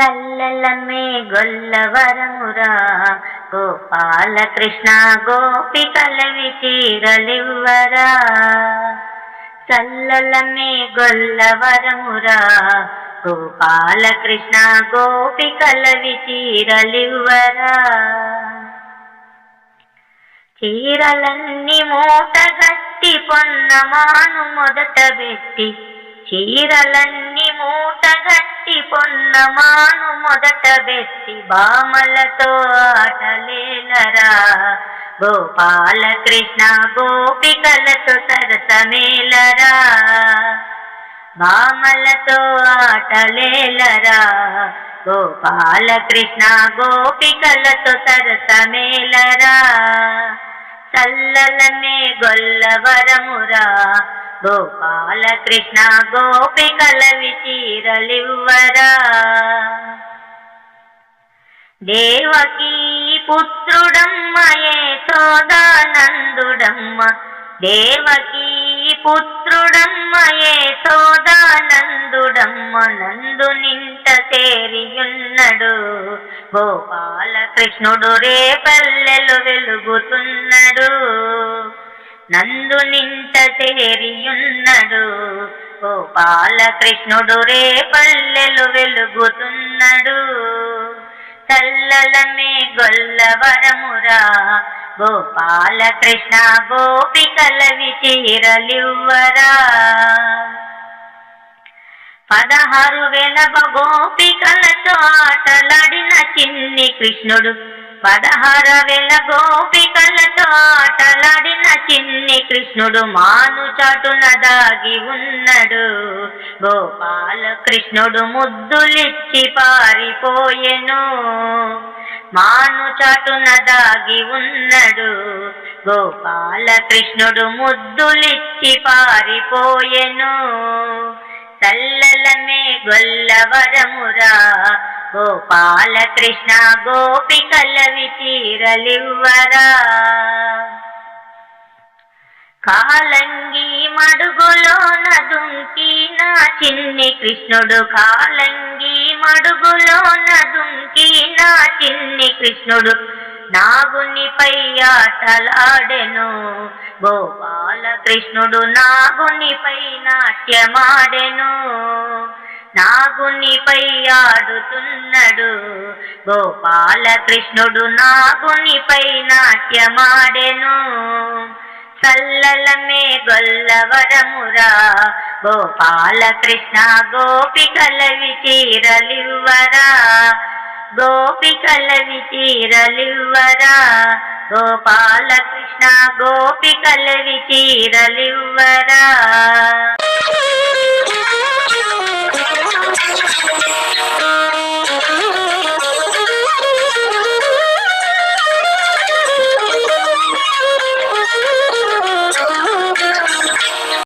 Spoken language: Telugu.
చల్లలమే గొల్లవరమురా. గోపాల కృష్ణ గోపికలవి తీరలివ్వరా చల్లలమే గొల్లవరమురా. గోపాల కృష్ణ గోపికలవి తీరలివ్వరా చీరలన్నీ మూటగట్టి పొన్నమాను మొదట పెట్టి చీరలన్నీ మూటగట్టి పొన్నమాను మొదట బెట్టి బామలతో ఆటలేలరా. గోపాల కృష్ణ గోపికలతో సరసమేలరా. బామలతో ఆటలేలరా. గోపాల కృష్ణ గోపికలతో సరసమేలరా. చల్లలమే గొల్లవరమురా. గోపాల కృష్ణ గోపికలవి చీరలివ్వరా? దేవకీ పుత్రుడమ్మయే సోదానందుడమ్మ. దేవకీ పుత్రుడమ్మయే సోదానందుడమ్మ. నందు నింట తేరియున్నడు గోపాల కృష్ణుడు రేపల్లెలు వెలుగుతున్నాడు. నందు నింట సేరియున్నడు గోపాల కృష్ణుడు రేపల్లెలు వెలుగుతున్నాడు. చల్లలమే గొల్లవరమురా. గోపాల కృష్ణ గోపికలవి చీరలివ్వరా. పదహారు వేల గోపికలతో ఆటలాడిన చిన్ని కృష్ణుడు పదహార వేల గోపికలతో ఆటలాడిన చిన్ని కృష్ణుడు మాను చాటున దాగి ఉన్నాడు. గోపాల కృష్ణుడు ముద్దులిచ్చి పారిపోయెను. మాను చాటున దాగి ఉన్నాడు. గోపాల కృష్ణుడు ముద్దులిచ్చి పారిపోయెను. చల్లలమే గొల్లవరమురా గోపాల కృష్ణ గోపికలవి తీరలివ్వరా? కాలంగి మడుగులోన దుంకి నా చిన్ని కృష్ణుడు కాలంగి మడుగులోన దుంకి నా చిన్ని కృష్ణుడు. నాగునిపై ఆటలాడెను గోపాల కృష్ణుడు నాగునిపై నాట్యమాడెను. నాగునిపై ఆడుతున్నాడు గోపాల కృష్ణుడు నాగునిపై నాట్యమాడెను. చల్లలమే గొల్లవరమురా. గోపాల కృష్ణ గోపికలవి చీరలివ్వరా గోపికలవి చీరలివ్వరా గోపాల కృష్ణ గోపికలవి చీరలివ్వరా